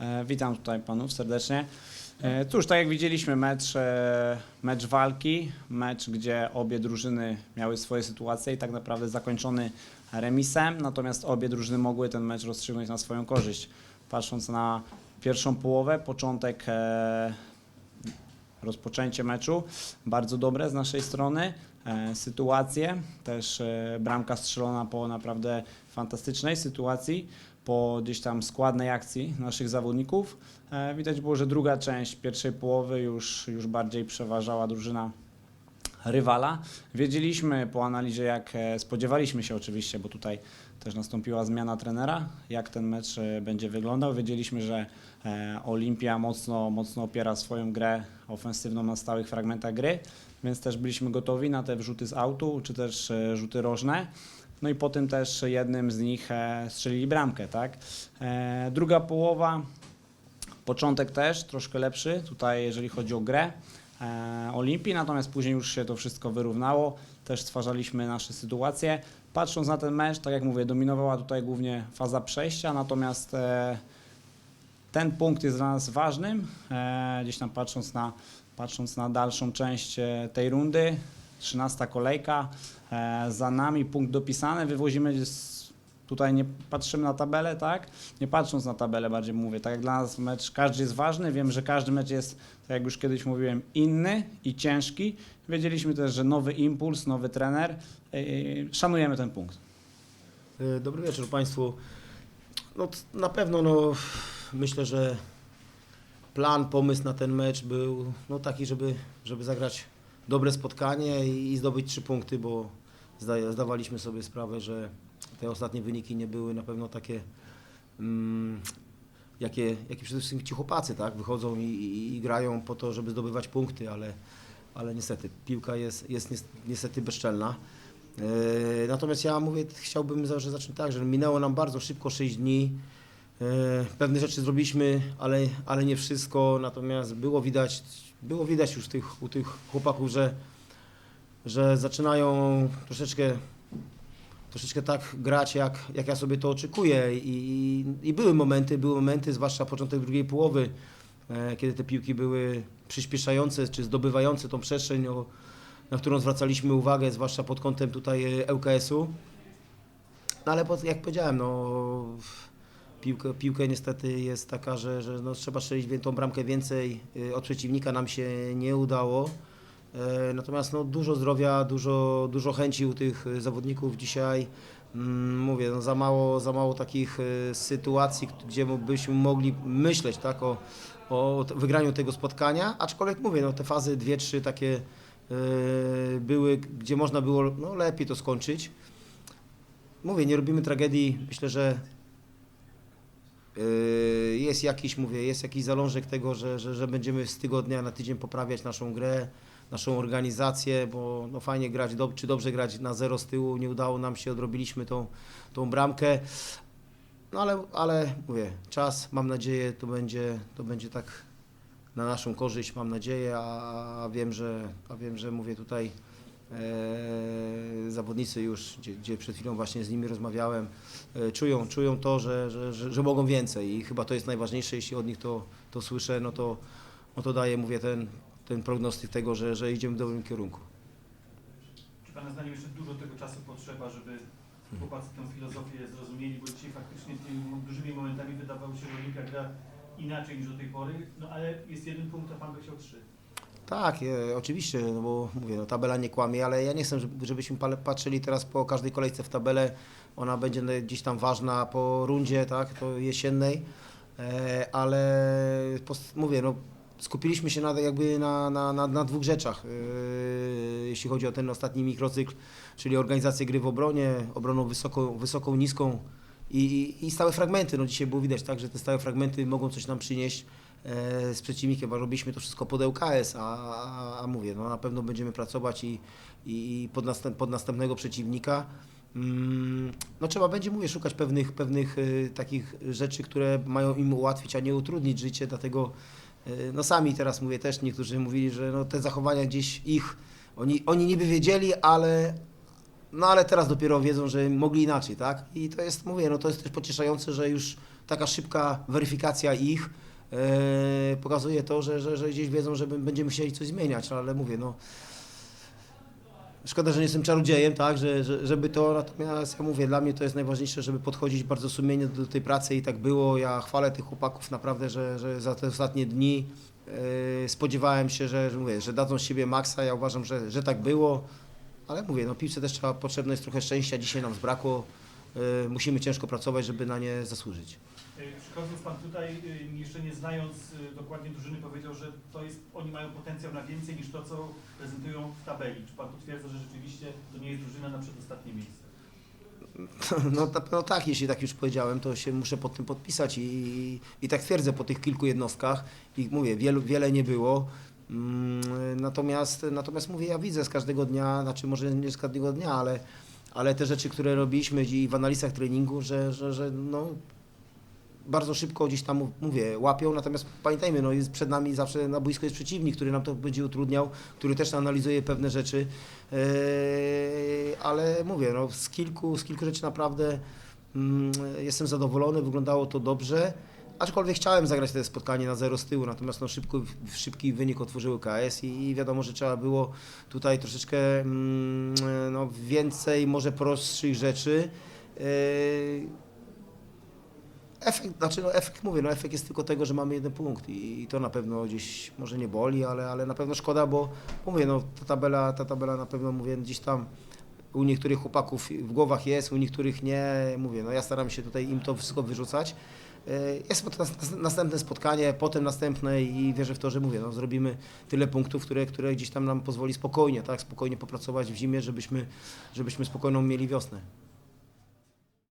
E, Witam tutaj panów serdecznie. E, Cóż, tak jak widzieliśmy, mecz, e, mecz walki, mecz, gdzie obie drużyny miały swoje sytuacje i tak naprawdę zakończony remisem, natomiast obie drużyny mogły ten mecz rozstrzygnąć na swoją korzyść. Patrząc na pierwszą połowę, początek, rozpoczęcie meczu, bardzo dobre z naszej strony. E, Sytuacje, też e, bramka strzelona po naprawdę fantastycznej sytuacji po gdzieś tam składnej akcji naszych zawodników. E, Widać było, że druga część pierwszej połowy już, już bardziej przeważała drużyna rywala. Wiedzieliśmy po analizie, jak e, spodziewaliśmy się oczywiście, bo tutaj też nastąpiła zmiana trenera, jak ten mecz e, będzie wyglądał. Wiedzieliśmy, że e, Olimpia mocno, mocno opiera swoją grę ofensywną na stałych fragmentach gry, więc też byliśmy gotowi na te wrzuty z autu, czy też rzuty rożne. No i po tym też jednym z nich strzelili bramkę, tak? Druga połowa, początek też troszkę lepszy, tutaj jeżeli chodzi o grę Olimpii, natomiast później już się to wszystko wyrównało, też stwarzaliśmy nasze sytuacje. Patrząc na ten mecz, tak jak mówię, dominowała tutaj głównie faza przejścia, natomiast e, ten punkt jest dla nas ważnym, e, gdzieś tam patrząc na, patrząc na dalszą część e, tej rundy, 13 kolejka, e, za nami punkt dopisany, wywozimy tutaj nie patrzymy na tabelę, tak? Nie patrząc na tabelę bardziej mówię, tak jak dla nas mecz każdy jest ważny, wiem, że każdy mecz jest, tak jak już kiedyś mówiłem, inny i ciężki. Wiedzieliśmy też, że nowy impuls, nowy trener, e, szanujemy ten punkt. E, Dobry wieczór Państwu. No, na pewno no, myślę, że plan, pomysł na ten mecz był no, taki, żeby, żeby zagrać dobre spotkanie i, i zdobyć trzy punkty, bo zda, zdawaliśmy sobie sprawę, że te ostatnie wyniki nie były na pewno takie, mm, jakie, jakie przede wszystkim ci chłopacy tak, wychodzą i, i, i grają po to, żeby zdobywać punkty, ale, ale niestety piłka jest, jest nies- niestety bezczelna. E, Natomiast ja mówię, chciałbym że zacznę tak, że minęło nam bardzo szybko 6 dni. E, Pewne rzeczy zrobiliśmy, ale, ale nie wszystko. Natomiast było widać, było widać już tych, u tych chłopaków, że, że zaczynają troszeczkę, troszeczkę tak grać, jak, jak ja sobie to oczekuję. I, i, były momenty, były momenty, zwłaszcza początek drugiej połowy, e, kiedy te piłki były przyspieszające czy zdobywające tą przestrzeń. Na którą zwracaliśmy uwagę, zwłaszcza pod kątem tutaj ŁKS-u. No ale jak powiedziałem, no, piłkę, piłkę niestety jest taka, że, że no, trzeba strzelić tą bramkę więcej. e, Od przeciwnika nam się nie udało. E, Natomiast no, dużo zdrowia, dużo, dużo chęci u tych e, zawodników dzisiaj. Mm, Mówię, no, za, mało, za mało takich e, sytuacji, gdzie byśmy mogli myśleć tak, o, o wygraniu tego spotkania. Aczkolwiek mówię, no, te fazy dwie, trzy takie były, gdzie można było no, lepiej to skończyć. Mówię, nie robimy tragedii. Myślę, że jest jakiś, mówię, jest jakiś zalążek tego, że, że, że będziemy z tygodnia na tydzień poprawiać naszą grę, naszą organizację, bo no, fajnie grać, dob- czy dobrze grać na zero z tyłu, nie udało nam się, odrobiliśmy tą, tą bramkę. No ale, ale mówię, czas, mam nadzieję, to będzie, to będzie tak na naszą korzyść, mam nadzieję, a, a wiem, że, a wiem, że mówię tutaj zawodnicy już, gdzie, gdzie przed chwilą właśnie z nimi rozmawiałem, e, czują, czują to, że, że, że, że mogą więcej i chyba to jest najważniejsze, jeśli od nich to, to słyszę, no to, no to daje, mówię, ten, ten prognostyk tego, że, że idziemy w dobrym kierunku. Czy Pana zdaniem jeszcze dużo tego czasu potrzeba, żeby chłopacy tę filozofię zrozumieli, bo dzisiaj faktycznie tymi dużymi momentami wydawało się, że Olimpia gra inaczej niż do tej pory, no ale jest jeden punkt, a Pan by chciał trzy. Tak, e, oczywiście, no bo mówię, no, tabela nie kłamie, ale ja nie chcę, żeby- żebyśmy patrzyli teraz po każdej kolejce w tabelę. Ona będzie gdzieś tam ważna po rundzie, tak, to jesiennej, e, ale mówię, no, skupiliśmy się na, jakby na, na, na, na dwóch rzeczach, e, jeśli chodzi o ten ostatni mikrocykl, czyli organizację gry w obronie, obroną wysoką, wysoką niską i, i, i stałe fragmenty. No, dzisiaj było widać, tak, że te stałe fragmenty mogą coś nam przynieść z przeciwnikiem, bo robiliśmy to wszystko pod ŁKS, a, a, a mówię, no na pewno będziemy pracować i, i pod, następ, pod następnego przeciwnika. Mm, No trzeba będzie, mówię, szukać pewnych, pewnych e, takich rzeczy, które mają im ułatwić, a nie utrudnić życie, dlatego e, no sami teraz mówię też, niektórzy mówili, że no te zachowania gdzieś ich, oni, oni niby wiedzieli, ale, no ale teraz dopiero wiedzą, że mogli inaczej, tak? I to jest, mówię, no to jest też pocieszające, że już taka szybka weryfikacja ich e, pokazuje to, że, że, że gdzieś wiedzą, że będziemy chcieli coś zmieniać, no, ale mówię, no Szkoda, że nie jestem czarodziejem, tak, że, że, żeby to, natomiast ja mówię, dla mnie to jest najważniejsze, żeby podchodzić bardzo sumiennie do tej pracy i tak było. Ja chwalę tych chłopaków naprawdę, że, że za te ostatnie dni e, spodziewałem się, że, że, mówię, że dadzą z siebie maksa. Ja uważam, że, że tak było, ale mówię, no piłce też trzeba, potrzebne jest trochę szczęścia, dzisiaj nam zbrakło. E, musimy ciężko pracować, żeby na nie zasłużyć. Y, Przychodząc Pan tutaj, y, jeszcze nie znając y, dokładnie drużyny, powiedział, że to jest, oni mają potencjał na więcej niż to, co prezentują w tabeli. Czy Pan potwierdza, że rzeczywiście to nie jest drużyna na przedostatnie miejsce? No, no tak, jeśli tak już powiedziałem, to się muszę pod tym podpisać i, i tak twierdzę po tych kilku jednostkach. I mówię, wielu, wiele nie było. Mm, Natomiast, natomiast mówię, ja widzę z każdego dnia, znaczy może nie z każdego dnia, ale, ale te rzeczy, które robiliśmy i w analizach treningu, że, że, że no, bardzo szybko gdzieś tam mówię, łapią, natomiast pamiętajmy, no jest przed nami zawsze na boisku jest przeciwnik, który nam to będzie utrudniał, który też analizuje pewne rzeczy, Eee, ale mówię, no z kilku, z kilku rzeczy naprawdę mm, jestem zadowolony, wyglądało to dobrze, aczkolwiek chciałem zagrać to spotkanie na zero z tyłu, natomiast no szybko, szybki wynik otworzyły KS i, wiadomo, że trzeba było tutaj troszeczkę mm, no, więcej, może prostszych rzeczy. Efekt, znaczy no efekt mówię, no efekt jest tylko tego, że mamy jeden punkt i, i to na pewno gdzieś może nie boli, ale, ale na pewno szkoda, bo mówię, no ta tabela, ta tabela na pewno mówię gdzieś tam u niektórych chłopaków w głowach jest, u niektórych nie, mówię, no ja staram się tutaj im to wszystko wyrzucać. E, Jest nas- następne spotkanie, potem następne i wierzę w to, że mówię, no zrobimy tyle punktów, które, które gdzieś tam nam pozwoli spokojnie, tak, spokojnie popracować w zimie, żebyśmy, żebyśmy spokojną mieli wiosnę.